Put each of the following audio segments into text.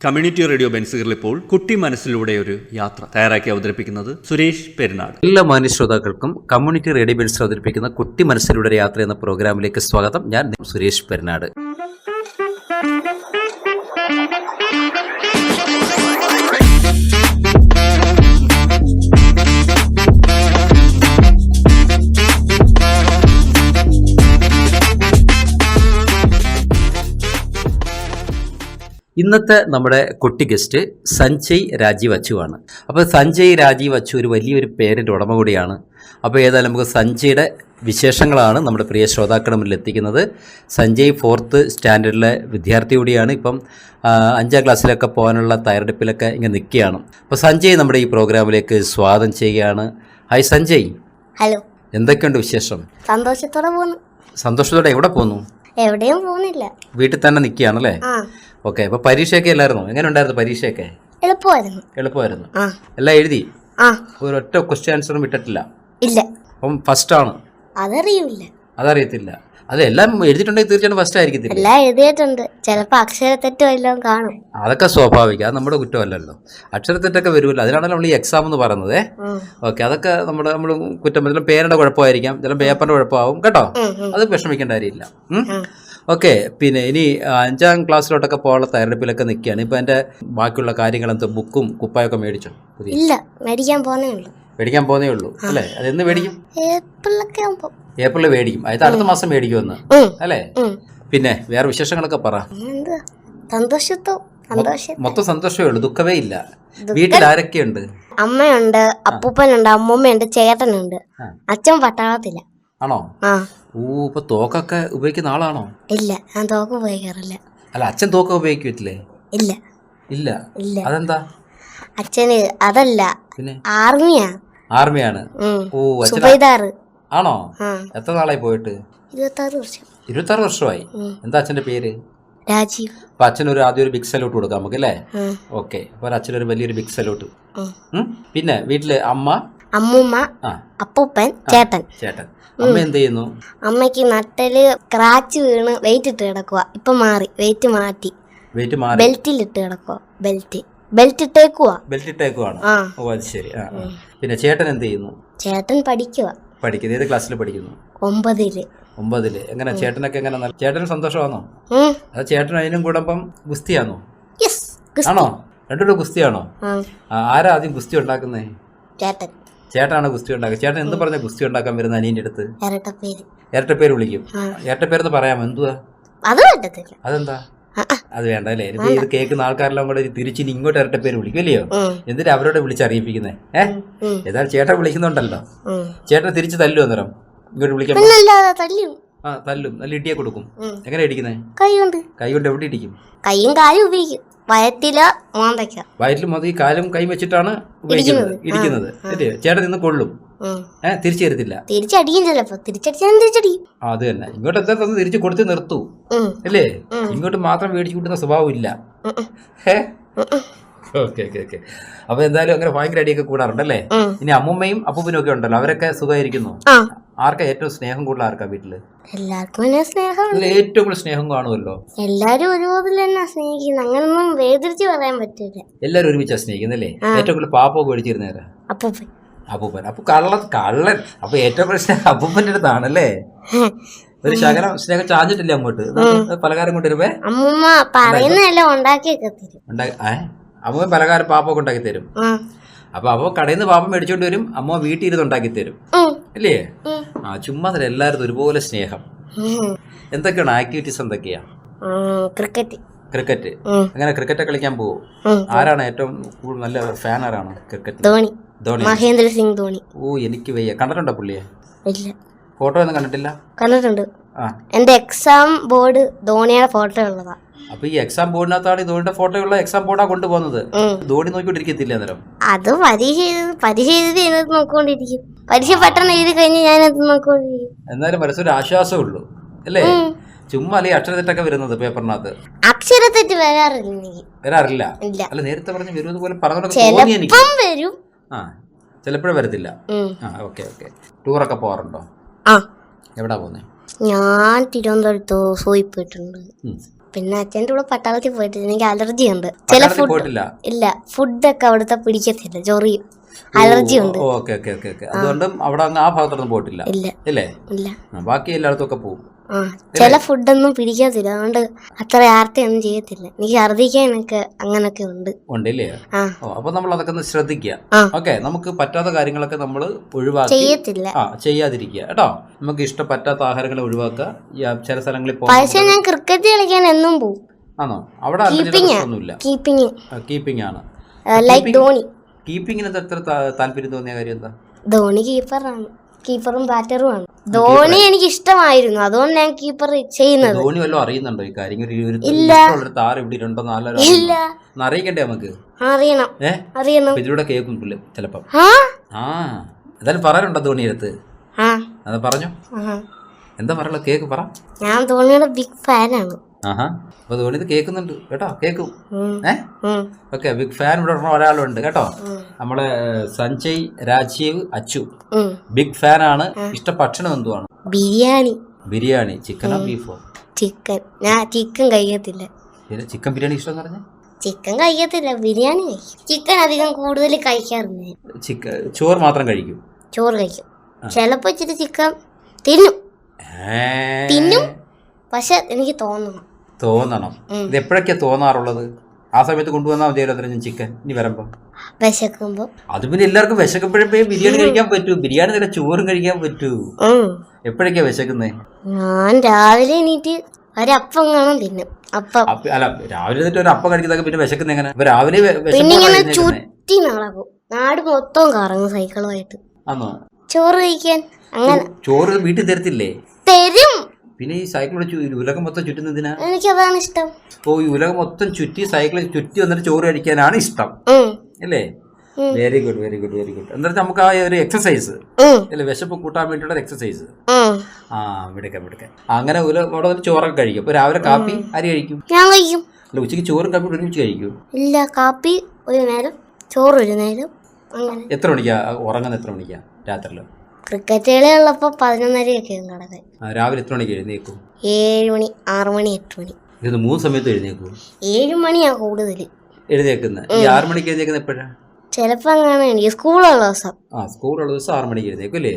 Community radio ബെൻസുകളിൽ ഇപ്പോൾ കുട്ടി മനസ്സിലൂടെ ഒരു യാത്ര തയ്യാറാക്കി അവതരിപ്പിക്കുന്നത് സുരേഷ് പെരുന്നാട് എല്ലാ മാന്യ ശ്രോതാക്കൾക്കും കമ്മ്യൂണിറ്റി റേഡിയോ ബെൻസ് അവതരിപ്പിക്കുന്ന കുട്ടി മനസ്സിലൂടെ യാത്ര എന്ന പ്രോഗ്രാമിലേക്ക് സ്വാഗതം. ഞാൻ സുരേഷ് പെരുന്നാട് ഇന്നത്തെ നമ്മുടെ കുട്ടി ഗസ്റ്റ് സഞ്ജയ് രാജീവ് അച്ചുവാണ് അപ്പോൾ സഞ്ജയ് രാജീവ് അച്ചു ഒരു വലിയൊരു പേരിന്റെ ഉടമ കൂടിയാണ്. അപ്പോൾ ഏതായാലും നമുക്ക് സഞ്ജയുടെ വിശേഷങ്ങളാണ് നമ്മുടെ പ്രിയ ശ്രോതാക്കളുടെ മുന്നിൽ എത്തിക്കുന്നത്. സഞ്ജയ് ഫോർത്ത് സ്റ്റാൻഡേർഡിലെ വിദ്യാർത്ഥി കൂടിയാണ്. ഇപ്പം അഞ്ചാം ക്ലാസ്സിലൊക്കെ പോകാനുള്ള തയ്യാറെടുപ്പിലൊക്കെ ഇങ്ങനെ നിൽക്കുകയാണ്. അപ്പോൾ സഞ്ജയ് നമ്മുടെ ഈ പ്രോഗ്രാമിലേക്ക് സ്വാഗതം ചെയ്യുകയാണ്. ഹായ് സഞ്ജയ്. ഹലോ എന്തൊക്കെയുണ്ട് വിശേഷം? സന്തോഷത്തോടെ പോകുന്നു സന്തോഷത്തോടെ എവിടെ പോകുന്നു എവിടെയും പോകുന്നില്ല. വീട്ടിൽ തന്നെ നിൽക്കുകയാണല്ലേ? ഓക്കെ അപ്പൊ പരീക്ഷയൊക്കെ അല്ലായിരുന്നു? എങ്ങനെ ഉണ്ടായിരുന്നു പരീക്ഷയൊക്കെ? എളുപ്പമായിരുന്നു. എളുപ്പമായിരുന്നു. എല്ലാം എഴുതി? ഒരു ഒരൊറ്റ ക്വസ്റ്റ്യൻ ആൻസറും വിട്ടിട്ടില്ല. ഇല്ല. അപ്പം ഫസ്റ്റ് ആണ്. അതറിയില്ല. അതറിയത്തില്ല. അതെല്ലാം എഴുതിയിട്ടുണ്ടെങ്കിൽ തീർച്ചയായിട്ടും ഫസ്റ്റ് ആയിരിക്കത്തില്ല? എല്ലാം എഴുതിയിട്ടുണ്ട്. ചിലപ്പോൾ അക്ഷരത്തെറ്റ് എല്ലാം കാണും. അതൊക്കെ സ്വാഭാവികം. അത് നമ്മുടെ കുറ്റമല്ലല്ലോ. അക്ഷരത്തെറ്റൊക്കെ വരുമല്ലോ അതിനാണല്ലോ നമ്മൾ ഈ എക്സാം എന്ന് പറയുന്നത്. ഓക്കെ അതൊക്കെ നമ്മുടെ നമ്മൾ കുറ്റം. ചില പേരുടെ കുഴപ്പമായിരിക്കാം. ചില പേപ്പറിന്റെ കുഴപ്പമാവും. കേട്ടോ. അത് വിഷമിക്കേണ്ട കാര്യമില്ല. ഓക്കെ പിന്നെ ഇനി അഞ്ചാം ക്ലാസ്സിലോട്ടൊക്കെ പോകാനുള്ള തയ്യാറെടുപ്പിലൊക്കെ നിൽക്കുകയാണ്. ഇപ്പം എന്റെ ബാക്കിയുള്ള കാര്യങ്ങളെന്ത് ബുക്കും കുപ്പായൊക്കെ മേടിച്ചോ? പുതിയ ഇല്ല മേടിക്കാൻ പോന്നേ ഉള്ളൂ. മേടിക്കാൻ പോകുന്നേ ഉള്ളൂ അല്ലേ? അതെന്ന് മേടിക്കും? ഏപ്രിലൊക്കെ ആകുമ്പോൾ ഏപ്രിൽ മേടിക്കും. അത് അടുത്ത മാസം മേടിക്കുമെന്ന് അല്ലേ? പിന്നെ വേറെ വിശേഷങ്ങളൊക്കെ പറ. സന്തോഷത്തോ? സന്തോഷം. മൊത്തം സന്തോഷമേ ഉള്ളൂ ദുഃഖമേ ഇല്ല. വീട്ടിൽ ആരൊക്കെയുണ്ട്? അമ്മയുണ്ട് അപ്പൂപ്പനുണ്ട് അമ്മൂമ്മയുണ്ട് ചേട്ടനുണ്ട്. അച്ഛൻ പട്ടാളത്തില്ല ആണോ? ഊ ഓ ഇപ്പൊ തോക്കൊക്കെ ഉപയോഗിക്കുന്ന ആളാണോ? ഇല്ല ഞാൻ തോക്ക് ഉപയോഗിക്കാറില്ല. അല്ല അച്ഛൻ തോക്ക ഉപയോഗിക്കില്ലേ? ഇല്ല. ഇല്ല? ഇല്ല. അതെന്താ? അച്ഛന് അതല്ല പിന്നെ? ആർമിയാ. ആർമിയാണ്. ഓ സുബൈദാറ്. ആണോ? എത്ര നാളായി പോയിട്ട്? ഇരുപത്താറ് വർഷം. ഇരുപത്താറ് വർഷമായി? എന്താ അച്ഛന്റെ പേര്? രാജീവ്. അപ്പൊ അച്ഛനൊരു ആദ്യം ഒരു ബിഗ് സല്യൂട്ട് കൊടുക്കാം നമുക്ക് അല്ലേ. ഓക്കെ അപ്പൊ അച്ഛനൊരു വലിയൊരു ബിഗ് സല്യൂട്ട് പിന്നെ വീട്ടിൽ അമ്മ? അമ്മൂമ്മ അപ്പൂപ്പൻ ചേട്ടൻ. ചേട്ടൻ. അമ്മ എന്ത് ചെയ്യുന്നു അമ്മയ്ക്ക് നട്ടൽ ക്രാച്ച് വീണ് വെയിറ്റ് ഇട്ട് കിടക്കുക ഇപ്പൊ മാറി. വെയിറ്റ് മാറ്റി. വെയിറ്റ് മാറി. ബെൽറ്റിൽ ഇട്ട് കിടക്കുക ബെൽറ്റ് ബെൽറ്റ് ഇട്ടേക്കുവാ. ബെൽറ്റ് ഇട്ടേക്കുവാണ്. ഓ അത് ശരി. പിന്നെ ചേട്ടൻ എന്ത് ചെയ്യുന്നു ചേട്ടൻ പഠിക്കുക പഠിക്കുന്നത് ഏത് ക്ലാസ്സിൽ പഠിക്കുന്നു? ഒമ്പതിൽ. ഒമ്പതിൽ. എങ്ങനെ? ചേട്ടനൊക്കെ എങ്ങനെ ചേട്ടന് സന്തോഷമാണോ. അത് ചേട്ടൻ അതിനും കൂടപ്പം ഗുസ്തിയാണോ. ആണോ? രണ്ടുപേരും ഗുസ്തിയാണോ? ആരാ ആദ്യം ഗുസ്തി ഉണ്ടാക്കുന്നേ? ചേട്ടൻ. ചേട്ടനാണ് ഗുസ്തി ഉണ്ടാക്കുക ചേട്ടൻ എന്ത് പറഞ്ഞ ഗുസ്തി ഉണ്ടാക്കാൻ വരുന്ന അനിയന്റെ അടുത്ത്? ഇരട്ടപ്പേര്. ഇരട്ടപ്പേര് വിളിക്കും. ഇരട്ടപ്പേരെന്ന് പറയാമോ? എന്തുവാ? അത് പറ്റത്തില്ല അതെന്താ. അത് വേണ്ട അല്ലേ? ഇപ്പൊ ഇത് കേൾക്കുന്ന ആൾക്കാരെല്ലാം കൂടെ തിരിച്ചിനി ഇങ്ങോട്ട് ഇരട്ടപ്പേര് വിളിക്കും അല്ലയോ. എന്തിനാ അവരോട് വിളിച്ചറിയിപ്പിക്കുന്നേ? ഏഹ്. ഏതായാലും ചേട്ടൻ വിളിക്കുന്നുണ്ടല്ലോ. ചേട്ടൻ തിരിച്ച് തല്ലു അന്നേരം? ഇങ്ങോട്ട് വിളിക്കാൻ ആ തല്ലും. നല്ല ഇടിയെ കൊടുക്കും. എങ്ങനെ ഇടിക്കുന്നേ? കൈ കൊണ്ട് കൈ കൊണ്ട് എവിടെ ഇടിക്കും? കൈയും കാലും ഉപയോഗിക്കും. വയറ്റില മോന്തയ്ക്ക വയറ്റിൽ മതി കാലും കൈ വെച്ചിട്ടാണ് ഉപയോഗിക്കുന്നത്. ഇടിക്കുന്നത് അല്ലേ ചേട്ടൻ നിന്ന് കൊള്ളും. ഏഹ് തിരിച്ചു തരത്തില്ല തിരിച്ചടിക്കും ചിലപ്പോ തിരിച്ചടിച്ചാലും തിരിച്ചടിക്കും അത് തന്നെ. ഇങ്ങോട്ട് എന്താ തന്നെ തിരിച്ചു കൊടുത്ത് നിർത്തൂ. അല്ലേ? ഇങ്ങോട്ട് മാത്രം മേടിച്ചു കൂട്ടുന്ന സ്വഭാവം ഇല്ല ഓക്കെ ഓക്കെ ഓക്കെ. അപ്പൊ എന്തായാലും അങ്ങനെ ഭയങ്കര അടിയൊക്കെ കൂടാറുണ്ടല്ലേ? ഇനി അമ്മുമ്മയും അപ്പൂപ്പനും ഒക്കെ ഉണ്ടല്ലോ. അവരൊക്കെ സുഖമായിരിക്കുന്നു? ആർക്കാ ഏറ്റവും സ്നേഹം കൂടുതൽ ആർക്കാ വീട്ടിൽ? എല്ലാവർക്കും എന്നെ സ്നേഹം ഇതിൽ ഏറ്റവും കൂടുതൽ സ്നേഹം കാണുമല്ലോ? എല്ലാരും ഒരുപോലെ തന്നെ സ്നേഹിക്കുന്നു. അങ്ങനൊന്നും വേർതിരിച്ച് പറയാൻ പറ്റില്ല എല്ലാവരും ഒരുമിച്ചാ സ്നേഹിക്കുന്നല്ലേ? ഏറ്റവും കൂടുതൽ പാപ്പൊക്കെ മേടിച്ചിരുന്നേരാ അപ്പൊ അപ്പൂപ്പൻ. അപ്പൊ കള്ള കള്ളൻ. അപ്പൊ ഏറ്റവും കൂടുതൽ സ്നേഹം അപ്പൂപ്പന്റെ അടുത്താണല്ലേ? ഒരു ശകലം സ്നേഹം ചാഞ്ഞിട്ടില്ല അങ്ങോട്ട്? പലകാരം കൊണ്ടുവരുമ്പേ അമ്മൂമ്മ പറയുന്നതെല്ലാം ഉണ്ടാക്കിയൊക്കെ തരും. ഉണ്ടാക്കി ഏ? അമ്മ പലകാരം പാപ്പൊക്കെ ഉണ്ടാക്കി തരും. അപ്പൊ അപ്പൊ കടയിൽ നിന്ന് പാപ്പം മേടിച്ചോണ്ട് വരും. അമ്മ വീട്ടിൽ ഇരുന്ന് ഉണ്ടാക്കി തരും. അല്ലേ ആ ചുമ്മാ തന്നെ എല്ലാവരും ഒരുപോലെ സ്നേഹം. എന്തൊക്കെയാണ് ആക്ടിവിറ്റീസ് എന്തൊക്കെയാ? ക്രിക്കറ്റ് ക്രിക്കറ്റ് അങ്ങനെ ക്രിക്കറ്റ് കളിക്കാൻ പോകും ആരാണ് ഏറ്റവും കൂടുതൽ നല്ല ഫാൻ ആരാണ് ക്രിക്കറ്റ് ധോണി. ധോണി. മഹേന്ദ്ര സിംഗ് ധോണി. ഓ എനിക്ക് വയ്യ. കണ്ടിട്ടുണ്ടോ പുള്ളിയെ? ഇല്ല. ഫോട്ടോ ഒന്നും കണ്ടിട്ടില്ല? കണ്ടിട്ടുണ്ട്. എന്റെ എക്സാം ബോർഡ് ധോണിയുടെ ഫോട്ടോ ഉള്ളതാ. അപ്പൊ ഈ എക്സാം ബോർഡിനകത്താണ് ധോണിയുടെ ഫോട്ടോ ഉള്ള എക്സാം ബോർഡാ കൊണ്ടുപോകുന്നത്. ധോണി നോക്കിക്കൊണ്ടിരിക്കത്തില്ല അന്നേരം? അത് പരീക്ഷ എഴുതി പരീക്ഷ എഴുതി നോക്കിക്കൊണ്ടിരിക്കും. പരീക്ഷ പെട്ടെന്ന് എഴുതി കഴിഞ്ഞ് ഞാനത് നോക്കിക്കൊണ്ടിരിക്കും. എന്നാലും മനസ്സൊരു ആശ്വാസമുള്ളൂ അല്ലേ? ചുമ്മാ അല്ലെ അക്ഷര തെറ്റൊക്കെ വരുന്നത് പേപ്പറിനകത്ത്? അക്ഷരത്തെറ്റ് വരാറില്ല വരാറില്ല? അല്ല നേരത്തെ പറഞ്ഞ് വരുന്നത് പോലെ ചിലപ്പം വരും. ആ ചിലപ്പോഴും വരത്തില്ല. ആ ഓക്കെ ഓക്കെ. ടൂറൊക്കെ പോകാറുണ്ടോ? ആ. എവിടാ പോകുന്നത് ഞാൻ തിരുവനന്തപുരത്ത് സോയി പോയിട്ടുണ്ട്. പിന്നെ അച്ഛന്റെ കൂടെ പട്ടാളത്തിൽ പോയിട്ടില്ല എനിക്ക് അലർജി ഉണ്ട് ചില പട്ടാളത്തിൽ ഫുഡ് പോയിട്ടില്ല? ഇല്ല ഫുഡൊക്കെ അവിടുത്തെ പിടിക്കത്തില്ല ചൊറിയും അലർജി ഉണ്ട് ഓക്കെ ഓക്കെ ഓക്കെ ഓക്കെ. അതുകൊണ്ടും അവിടെ അങ്ങ് ആ ഭാഗത്തൊന്നും പോയിട്ടില്ല. ഇല്ല ഇല്ലേ? ഇല്ല. ആ, ബാക്കി എല്ലായിടത്തും ഒക്കെ പോകും ചില ഫുഡൊന്നും പിടിക്കത്തില്ല അതുകൊണ്ട് അത്ര ആർത്തിയൊന്നും ചെയ്യത്തില്ല. എനിക്ക് ഛർദ്ദിക്കാനൊക്കെ അങ്ങനൊക്കെ ഉണ്ട്. ഉണ്ടല്ലേ? ആ. അപ്പൊ നമ്മൾ അതൊക്കെ ഒന്ന് ശ്രദ്ധിക്കുക ഓക്കെ നമുക്ക് പറ്റാത്ത കാര്യങ്ങളൊക്കെ നമ്മൾ ഒഴിവാക്കി. ചെയ്യത്തില്ല. ആ ചെയ്യാതിരിക്കുക കേട്ടോ? നമുക്ക് ഇഷ്ടപ്പെട്ട ആഹാരങ്ങളെ ഒഴിവാക്കുക ചില സ്ഥലങ്ങളിൽ പക്ഷെ ഞാൻ ക്രിക്കറ്റ് കളിക്കാൻ എന്നും പോകും ആണോ? അവിടെ ഒന്നുമില്ല കീപ്പിംഗ് കീപ്പിംഗ്. ആണ്. ലൈക്ക് ധോണി. കീപ്പിങ്ങിന് എത്ര താല്പര്യം തോന്നിയ കാര്യം എന്താ? ധോണി കീപ്പറാണ്. കീപ്പറും ബാറ്ററും ആണ്. ധോണി എനിക്ക് ഇഷ്ടമായിരുന്നു അതുകൊണ്ട് ഞാൻ കീപ്പർ ചെയ്യുന്നത്. ധോണി വല്ലതും അറിയുന്നുണ്ടോ ഈ കാര്യം? ഒരു ഒരു ഇല്ല. ഇഷ്ടമുള്ളൊരു താരം ഇവിടെ ഉണ്ടോ നാലോ ഇല്ല. ഒന്ന് അറിയിക്കണ്ടേ നമുക്ക്? അറിയണം. ഏ? അറിയണം. അപ്പൊ ഇതിലൂടെ കേൾക്കും പുള്ളി ചിലപ്പം. ആ? ആ. എന്തായാലും പറയാനുണ്ടോ ധോണി അടുത്ത്? ആ. അത് പറഞ്ഞു. ആ. എന്താ പറയുള്ളത് കേക്ക് പറ. ഞാൻ ധോണിയുടെ ബിഗ് ഫാനാണ് ആഹാ. അപ്പൊ ധോണി ഇത് കേൾക്കുന്നുണ്ട്. കേട്ടോ? കേൾക്കും. ഉം. ഏ? ഓക്കെ ബിഗ് ഫാൻ ഇവിടെ ഒരാളുണ്ട്. കേട്ടോ? നമ്മളെ സഞ്ജയ് രാജീവ് അച്ചു. ബിഗ് ഫാൻ ആണ്. ഇഷ്ട ഭക്ഷണം എന്തുവാണ്? ബിരിയാണി. ബിരിയാണി. ചിക്കനോ ബീഫോ? ചിക്കൻ. ഞാൻ ചിക്കൻ കഴിക്കത്തില്ല. ചിക്കൻ ബിരിയാണി ഇഷ്ടം പറഞ്ഞു? ചിക്കൻ കഴിക്കത്തില്ല. ബിരിയാണി കഴിക്കും. ചിക്കൻ അധികം കൂടുതൽ കഴിക്കാറില്ല ചിക്കൻ ചോറ് മാത്രം കഴിക്കും? ചോറ് കഴിക്കും. ചിലപ്പോ ഇച്ചിരി ചിക്കൻ തിന്നും. തിന്നും. പക്ഷെ എനിക്ക് തോന്നണം. തോന്നണം. ഇത് എപ്പോഴൊക്കെയാ തോന്നാറുള്ളത്? ആ സമയത്ത് കൊണ്ടുവന്നാൽ മതിയല്ലോ അത്രയും ചിക്കൻ. ഇനി വരുമ്പോ. വിശക്കുമ്പോ. അത് പിന്നെ എല്ലാവർക്കും വിശക്കുമ്പോഴേ ബിരിയാണി കഴിക്കാൻ പറ്റൂ. ബിരിയാണി തന്നെ ചോറും കഴിക്കാൻ പറ്റൂ. എപ്പോഴൊക്കെയാ വിശക്കുന്നേ? ഞാൻ രാവിലെ എണീറ്റ് ഒരപ്പം കാണും തിന്നും അപ്പം. അല്ല രാവിലെ എന്നിട്ട് ഒരു അപ്പം കഴിക്കുന്നതൊക്കെ പിന്നെ വിശക്കുന്ന എങ്ങനെ? രാവിലെ പിന്നെ ഇങ്ങനെ. ചുറ്റി നടക്കും. നാട് മൊത്തം കറങ്ങും സൈക്കിളുമായിട്ട് ചോറ് കഴിക്കാൻ അങ്ങനെ ചോറ് വീട്ടിൽ തരത്തില്ലേ? തരും. പിന്നെ ഈ സൈക്കിൾ ഉലകം മൊത്തം ചുറ്റുന്നതിനാ എനിക്കതാണ് ഇഷ്ടം. ഓ ഈ ഉലകം മൊത്തം ചുറ്റി സൈക്കിൾ ചുറ്റി വന്നിട്ട് ചോറ് കഴിക്കാനാണ് ഇഷ്ടം. അല്ലേ? Very good very good very good എന്താ നമുക്ക് ആ ഒരു എക്സസൈസ് അല്ലെ വിശപ്പ് കൂട്ടാൻ വേണ്ടിയുള്ള ഒരു എക്സസൈസ്. ആ വിടക്കാം വിടക്കാം. അങ്ങനെ ഉല അവിടെ വന്ന് ചോറൊക്കെ കഴിക്കും. അപ്പൊ രാവിലെ കാപ്പി ആര് കഴിക്കും? ഞാൻ കഴിക്കും. അല്ല ഉച്ചയ്ക്ക് ചോറും കാപ്പി ഒരുമിച്ച് കഴിക്കും? ഇല്ല കാപ്പി ഒരു നേരം ചോറ് ഒരു നേരം എത്ര മണിക്കാ? ഉറങ്ങുന്ന എത്ര മണിക്കാ? രാത്രിയിൽ ക്രിക്കറ്റ് കളി ഉള്ളപ്പോൾ പതിനൊന്നരയൊക്കെ കിടക്കാൻ രാവിലെ എത്ര മണിക്ക് എഴുന്നേക്കും ഏഴ് മണി ആറ് മണി എട്ട് മണി. മൂന്ന് സമയത്ത് എഴുന്നേക്കും ഏഴ് മണിയാ കൂടുതൽ എഴുന്നേക്കുന്നത് ഈ ആറ് മണിക്ക് എഴുന്നേക്കുന്നത് എപ്പോഴാ? ചിലപ്പോൾ അങ്ങനെ എനിക്ക് സ്കൂളുള്ള ദിവസം. ആ സ്കൂളുള്ള ദിവസം ആറ് മണിക്ക് എഴുന്നേക്കും അല്ലേ?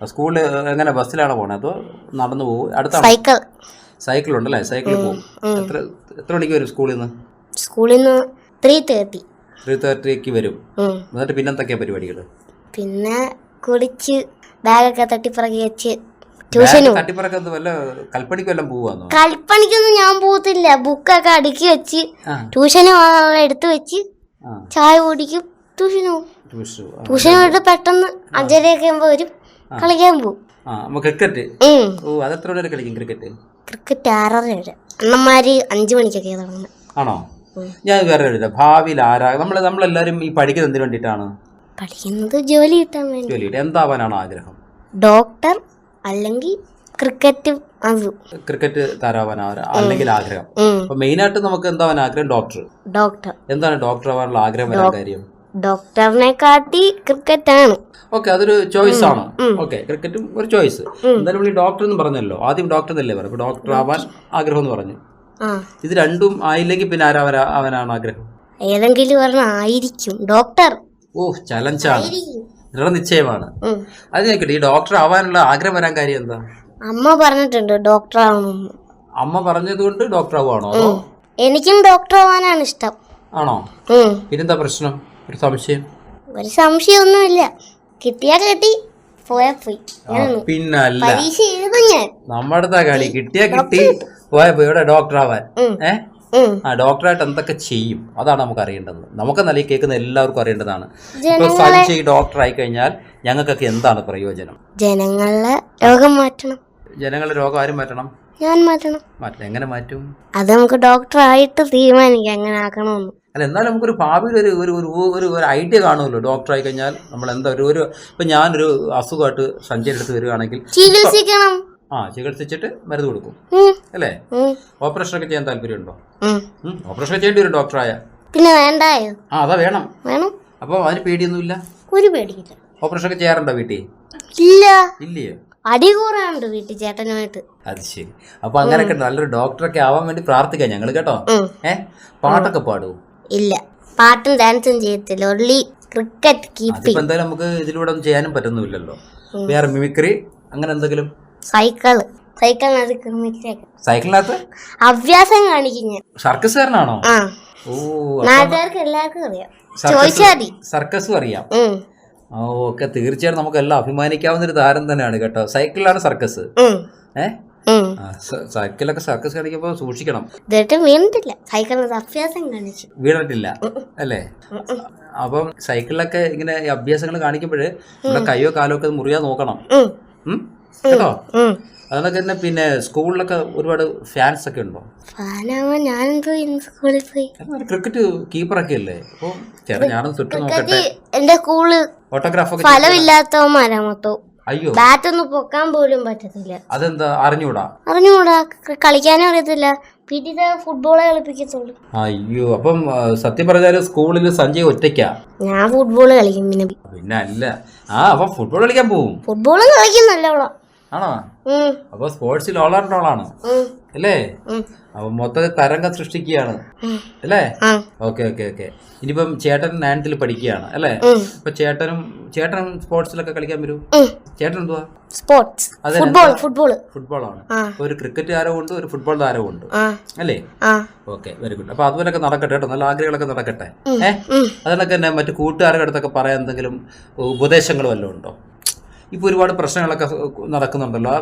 ആ സ്കൂളിൽ എങ്ങനെ ബസ്സിലാണോ പോണേ? അതോ നടന്നു പോകും അടുത്താണ്? സൈക്കിൾ. സൈക്കിൾ ഉണ്ടല്ലേ? സൈക്കിളിൽ പോകും. എത്ര എത്ര മണിക്ക് വരും സ്കൂളിൽ നിന്ന് സ്കൂളിൽ നിന്ന് ത്രീ തേർട്ടി ത്രീ തേർട്ടിക്ക് വരും. എന്നിട്ട് പിന്നെന്തൊക്കെയാ പരിപാടികൾ പിന്നെ കുടിച്ച് ബാഗൊക്കെ തട്ടിപ്പിറക്കി വെച്ച് കൽപ്പണിക്കൊന്നും പോകും തട്ടിപ്പറക്കത്ത് വല്ല കൽപ്പണിക്ക് വല്ലതും പോവാന്നോ? കൽപ്പണിക്കൊന്നും ഞാൻ പോകത്തില്ല ബുക്കൊക്കെ അടുക്കി വെച്ച് ട്യൂഷന് എടുത്ത് വെച്ച് ചായ കുടിക്കും ട്യൂഷന് പോകും ട്യൂഷൻ ആ. പോയിട്ട് പെട്ടെന്ന് അഞ്ചരയൊക്കെ ആകുമ്പോ വരും. കളിക്കാൻ പോകും ക്രിക്കറ്റ്? ഓ വരെ കളിക്കും ക്രിക്കറ്റ്? ക്രിക്കറ്റ് ആറര വരെ. അണ്ണന്മാര് അഞ്ചു മണിക്കൊക്കെ തുടങ്ങുന്നത് ആണോ? ഞാൻ വേറെ ഭാവിയിൽ ആരാ നമ്മൾ നമ്മളെല്ലാരും ഈ പഠിക്കുന്നത് എന്തിനു വേണ്ടിയിട്ടാണ്? പഠിക്കുന്നത് ജോലി കിട്ടാൻ വേണ്ടി. ജോലിയിട്ട് എന്താവാനാണ് ആഗ്രഹം? ഡോക്ടർ അല്ലെങ്കിൽ ക്രിക്കറ്റ് അത്. ക്രിക്കറ്റ് താരാവാൻ അല്ലെങ്കിൽ ആഗ്രഹം. ഉം. മെയിൻ ആയിട്ട് നമുക്ക് എന്താവാൻ ആഗ്രഹം? ഡോക്ടർ. ഡോക്ടർ. എന്താണ് ഡോക്ടർ ആവാനുള്ള ആഗ്രഹം വരാൻ കാര്യം? ഡോക്ടറിനെ കാട്ടി ക്രിക്കറ്റ് ആണ് ഓക്കെ അതൊരു ചോയ്സ് ആണ്. ഓക്കെ ക്രിക്കറ്റും ഒരു ചോയ്സ് എന്തായാലും ഈ ഡോക്ടർ എന്ന് പറഞ്ഞല്ലോ ആദ്യം ഡോക്ടർ എന്നല്ലേ പറഞ്ഞു ഡോക്ടർ ആവാൻ ആഗ്രഹം എന്ന് പറഞ്ഞു. ഇത് രണ്ടും ആയില്ലെങ്കിൽ പിന്നെ ആരാ അവനാണ് ആഗ്രഹം? ഏതെങ്കിലും പറഞ്ഞ ആയിരിക്കും. ഡോക്ടർ. ഓ ചലഞ്ചാണ്. ദൃഢനിശ്ചയമാണ്. അത് നോക്കട്ടെ ഈ ഡോക്ടർ ആവാനുള്ള ആഗ്രഹം വരാൻ കാര്യം എന്താ? അമ്മ പറഞ്ഞിട്ടുണ്ട് ഡോക്ടർ ആവണമെന്ന് അമ്മ പറഞ്ഞത് കൊണ്ട് ഡോക്ടർ ആവുകയാണോ അതോ എനിക്കും ഡോക്ടർ ആവാനാണ് ഇഷ്ടം. ആണോ? പിന്നെന്താ പ്രശ്നം? ഒരു സംശയം? ഒരു സംശയം ഒന്നുമില്ല കിട്ടിയാ കിട്ടി പോയാ. പോയി പിന്നല്ല. പരീക്ഷ എഴുതും ഞാൻ. നമ്മുടെ കളി. കിട്ടിയാ കിട്ടി പോയാ പോയി. ഇവിടെ ഡോക്ടർ ആവാൻ. ഉം. ആ ഡോക്ടറായിട്ട് എന്തൊക്കെ ചെയ്യും? അതാണ് നമുക്ക് അറിയേണ്ടത്. നമുക്ക് നല്ല കേൾക്കുന്ന എല്ലാവർക്കും അറിയേണ്ടതാണ്. ഇപ്പൊ ജനങ്ങളെ സഞ്ജയ് ഡോക്ടർ ആയി കഴിഞ്ഞാൽ ഞങ്ങൾക്കൊക്കെ എന്താണ് പ്രയോജനം? ജനങ്ങളെ രോഗം മാറ്റണം. ജനങ്ങളുടെ രോഗം ആരും മാറ്റണം? ഞാൻ മാറ്റണം. മാറ്റണം എങ്ങനെ മാറ്റും? അത് നമുക്ക് ഡോക്ടർ ആയിട്ട് തീരുമാനിക്കാം. എങ്ങനെ ആക്കണമെന്ന്. അല്ല എന്നാലും നമുക്കൊരു ഭാവിയിൽ ഒരു ഒരു ഒരു ഒരു ഒരു ഐഡിയ കാണുമല്ലോ ഡോക്ടർ ആയി കഴിഞ്ഞാൽ. നമ്മൾ എന്താ ഒരു ഒരു ഇപ്പൊ ഞാനൊരു അസുഖമായിട്ട് സഞ്ജയുടെ അടുത്ത് വരികയാണെങ്കിൽ ചികിത്സിക്കണം. ആ ചികിത്സിച്ചിട്ട് മരുന്ന് കൊടുക്കും. അല്ലേ? ഓപ്പറേഷൻ ഒക്കെ ചെയ്യാൻ താല്പര്യമുണ്ടോ? ഓപ്പറേഷൻ ചെയ്യേണ്ടി വരും ഡോക്ടറായ. പിന്നെ വേണ്ടായോ? ആ അതാ വേണം. വേണം. അപ്പൊ അതിന് പേടിയൊന്നുമില്ല? ഒരു പേടിയില്ല. ഓപ്പറേഷൻ ഒക്കെ ചെയ്യാറുണ്ടോ വീട്ടിൽ? ഇല്ല. ഇല്ലയോ? അടി കൂറാണ്ട് വീട്ടിൽ ചേട്ടനുമായിട്ട്. അത് ശരി. അപ്പൊ അങ്ങനെയൊക്കെ നല്ലൊരു ഡോക്ടറൊക്കെ ആവാൻ വേണ്ടി പ്രാർത്ഥിക്കാം ഞങ്ങൾ കേട്ടോ. ഏ? പാട്ടൊക്കെ പാടുവോ? ഇല്ല. പാട്ടും ഡാൻസും ചെയ്യത്തില്ല. ഒള്ളി ക്രിക്കറ്റ് കീപ്പിംഗ് എന്തായാലും നമുക്ക് ഇതിലൂടെ ഒന്നും ചെയ്യാനും പറ്റുന്നില്ലല്ലോ വേറെ മിമിക്രി അങ്ങനെ എന്തെങ്കിലും? സൈക്കിൾ. സൈക്കിളിനകത്ത് ക്രിമിക്കലൊക്കെ സൈക്കിളിനകത്ത്? അഭ്യാസം കാണിക്കും ഞാൻ. സർക്കസുകാരനാണോ? ആ. ഓ നാട്ടുകാർക്ക് എല്ലാവർക്കും അറിയാം. സർക്കസ് ചോദിച്ചാൽ മതി. സർക്കസും അറിയാം. ഉം, ഓക്കെ തീർച്ചയായും നമുക്ക് എല്ലാം അഭിമാനിക്കാവുന്ന ഒരു താരം തന്നെയാണ് കേട്ടോ. സൈക്കിളിലാണ് സർക്കസ്. ഉം, ഏ? ഉം. ആ, സ- സൈക്കിളൊക്കെ സർക്കസ് കളിക്കുമ്പോൾ സൂക്ഷിക്കണം. ഇതായിട്ട് വീണിട്ടില്ല. സൈക്കിളിനകത്ത് അഭ്യാസം കാണിച്ചു. വീണിട്ടില്ല. അല്ലേ? അപ്പം സൈക്കിളിലൊക്കെ ഇങ്ങനെ അഭ്യാസങ്ങൾ കാണിക്കുമ്പോൾ നമ്മുടെ കയ്യോ കാലോ ഒക്കെ മുറിയാ നോക്കണം. ഉം, ഉം? കേട്ടോ. അതൊക്കെ തന്നെ പിന്നെ സ്കൂളിലൊക്കെ ഒരുപാട് ഫാൻസ് ഒക്കെ ഉണ്ടോ? സ്കൂളിൽ പോയി? ക്രിക്കറ്റ് കീപ്പറൊക്കെ അല്ലേ? അപ്പോൾ ചേട്ടാ ഞാനൊന്ന് തൊട്ട് നോക്കട്ടെ. എന്റെ സ്കൂൾ ഓട്ടോഗ്രാഫ് ഫലമില്ലാത്തവന്മാരാ മൊത്തം. അയ്യോ. ബാറ്റ് ഒന്ന് പൊക്കാൻ പോലും പറ്റത്തില്ല. അതെന്താ? അറിഞ്ഞൂടാ അറിഞ്ഞൂടാ കളിക്കാനും അറിയത്തില്ല. പി ടി ഫുട്ബോളെ കളിപ്പിക്കത്തുള്ളൂ. അയ്യോ. അപ്പം സത്യം പറഞ്ഞാൽ സ്കൂളിൽ സഞ്ജയ് ഒറ്റയ്ക്കാ? ഞാൻ ഫുട്ബോൾ കളിക്കും പിന്നെ. പിന്നെ അല്ല ആ അപ്പൊ ഫുട്ബോൾ കളിക്കാൻ പോകും ഫുട്ബോൾ കളിക്കും നല്ലോണം. ആണോ? അപ്പൊ സ്പോർട്സിൽ ഓൾ ആളാണ് ആണ്. അല്ലേ? അപ്പൊ മൊത്തത്തിൽ തരംഗം സൃഷ്ടിക്കുകയാണ്. അല്ലേ? Okay okay okay. ഇനിയിപ്പം ചേട്ടൻ നയൻത്തിൽ പഠിക്കുകയാണ് അല്ലേ? അപ്പൊ ചേട്ടനും ചേട്ടൻ സ്പോർട്സിലൊക്കെ കളിക്കാൻ വരൂ. ചേട്ടൻ എന്തുവാ? സ്പോർട്സ് അതെ, ഫുട്ബോൾ ഫുട്ബോൾ ഫുട്ബോളാണ് ആ. ഒരു ക്രിക്കറ്റ് താരവും ഉണ്ട് ഒരു ഫുട്ബോൾ താരവും ഉണ്ട് അല്ലേ? ആ. ഓക്കെ വെരി ഗുഡ് അപ്പൊ അതുപോലൊക്കെ നടക്കട്ടെ കേട്ടോ. നല്ല ആഗ്രഹങ്ങളൊക്കെ നടക്കട്ടെ. ഏഹ്. അതിനൊക്കെ തന്നെ മറ്റു കൂട്ടുകാരുടെ അടുത്തൊക്കെ പറയാൻ എന്തെങ്കിലും ഉപദേശങ്ങൾ വല്ലതും ഉണ്ടോ? ഇപ്പൊ ഒരുപാട് പ്രശ്നങ്ങളൊക്കെ നടക്കുന്നുണ്ടല്ലോ.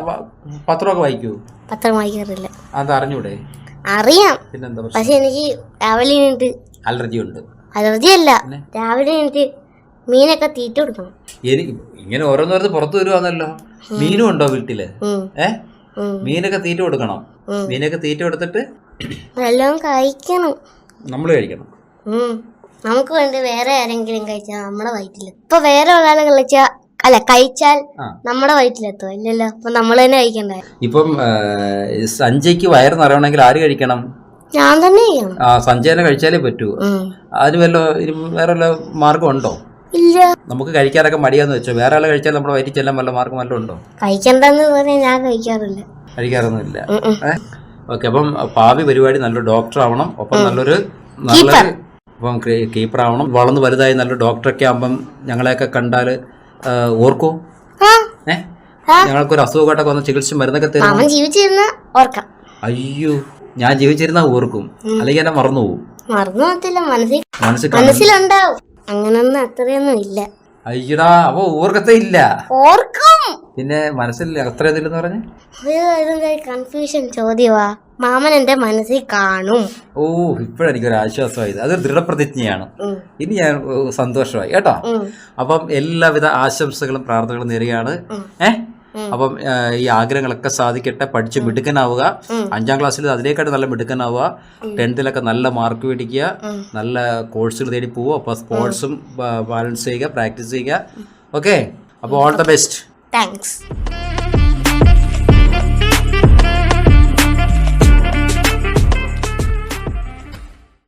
പത്രമൊക്കെ വായിക്കൂ? പത്രം വായിക്കാറില്ല. അത് അറിഞ്ഞൂടെ? അറിയാം. പിന്നെന്താ പ്രശ്നം? പക്ഷെ എനിക്ക് രാവിലെ എണീറ്റ് അലർജി ഉണ്ട് അലർജി അല്ല? രാവിലെ എണീറ്റ് മീനൊക്കെ തീറ്റ കൊടുക്കണം. എനിക്ക് ഇങ്ങനെ ഓരോന്നോരോന്ന് പുറത്തു വരുവാന്നല്ലോ. മീനും ഉണ്ടോ വീട്ടിൽ? ഉം, ഏ? ഉം. മീനൊക്കെ തീറ്റ കൊടുക്കണം? മീനൊക്കെ തീറ്റ കൊടുത്തിട്ട് എല്ലാം കഴിക്കണം. നമ്മൾ കഴിക്കണം. ഉം. നമുക്ക് വേണ്ടി വേറെ ആരെങ്കിലും കഴിച്ചാൽ നമ്മുടെ വയറ്റില്ല ഇപ്പൊ വേറെ ഒരാൾ കളിച്ചാ അല്ല കഴിച്ചാൽ. നമ്മുടെ വയറ്റിലെത്തോ ഇല്ലല്ലോ? അപ്പൊ നമ്മൾ തന്നെ കഴിക്കണ്ടേ? ഇപ്പം സഞ്ജയ്ക്ക് വയറ് നിറയണമെങ്കിൽ ആര് കഴിക്കണം? ഞാൻ തന്നെ കഴിക്കണം. ആ സഞ്ജയനെ കഴിച്ചാലേ പറ്റൂ. അതിന് വല്ല വേറെ വല്ല മാർഗം ഉണ്ടോ? ഇല്ല. നമുക്ക് കഴിക്കാനൊക്കെ മടിയാന്ന് വെച്ചോ. വേറെ ആളെ കഴിച്ചാൽ നമ്മുടെ വയറ്റിൽ ചെല്ലാൻ വല്ല മാർഗം വല്ലതും ഉണ്ടോ? കഴിക്കണ്ടെന്ന് പറഞ്ഞാൽ ഞാൻ കഴിക്കാറില്ല. കഴിക്കാറൊന്നുമില്ല. ഓക്കെ അപ്പം ഭാവി പരിപാടി നല്ലൊരു ഡോക്ടർ ആവണം. ഒപ്പം നല്ലൊരു നല്ലൊരു അപ്പം കീപ്പർ ആവണം. വളർന്ന് വലുതായി നല്ലൊരു ഡോക്ടറൊക്കെ ആകുമ്പം ഞങ്ങളെയൊക്കെ കണ്ടാൽ ഓർക്കോ. ആ. ഞങ്ങൾക്ക് ഞങ്ങൾക്കൊരു അസുഖമായിട്ടൊക്കെ വന്ന് ചികിത്സ മരുന്നൊക്കെ തരും ജീവിച്ചിരുന്ന ഓർക്കാം. അയ്യോ ഞാൻ ജീവിച്ചിരുന്ന ഓർക്കും. അല്ലെങ്കിൽ എന്നെ മറന്നു പോകും മറന്നു പോകത്തില്ല മനസ്സിൽ മനസ്സിൽ കാണും. മനസ്സിലുണ്ടാവും. അങ്ങനൊന്നും അത്രയൊന്നും ഇല്ല. അയ്യടാ അപ്പൊ ഓർക്കത്തെ ഇല്ല. ഓർക്കും. പിന്നെ മനസ്സിൽ അത്ര ഇതില്ലെന്ന് പറഞ്ഞ്? കൺഫ്യൂഷൻ ചോദ്യവാ മാമൻ എന്റെ മനസ്സിൽ കാണും. ഓ ഇപ്പോഴെനിക്കൊരു ആശ്വാസമായത് അതൊരു ദൃഢപ്രതിജ്ഞയാണ്. ഇനി ഞാൻ സന്തോഷമായി. കേട്ടോ. അപ്പം എല്ലാവിധ ആശംസകളും പ്രാർത്ഥനകളും നേരുകയാണ്. ഏ? അപ്പം ഈ ആഗ്രഹങ്ങളൊക്കെ സാധിക്കട്ടെ. പഠിച്ച് മിടുക്കനാവുക. അഞ്ചാം ക്ലാസ്സിൽ അതിലേക്കായിട്ട് നല്ല മിടുക്കനാവുക. ടെൻത്തിലൊക്കെ നല്ല മാർക്ക് മേടിക്കുക. നല്ല കോഴ്സുകൾ തേടി പോവുക. അപ്പോൾ സ്പോർട്സും ബാലൻസ് ചെയ്യുക പ്രാക്ടീസ് ചെയ്യുക. ഓക്കെ അപ്പോൾ ഓൾ ദ ബെസ്റ്റ് Thanks.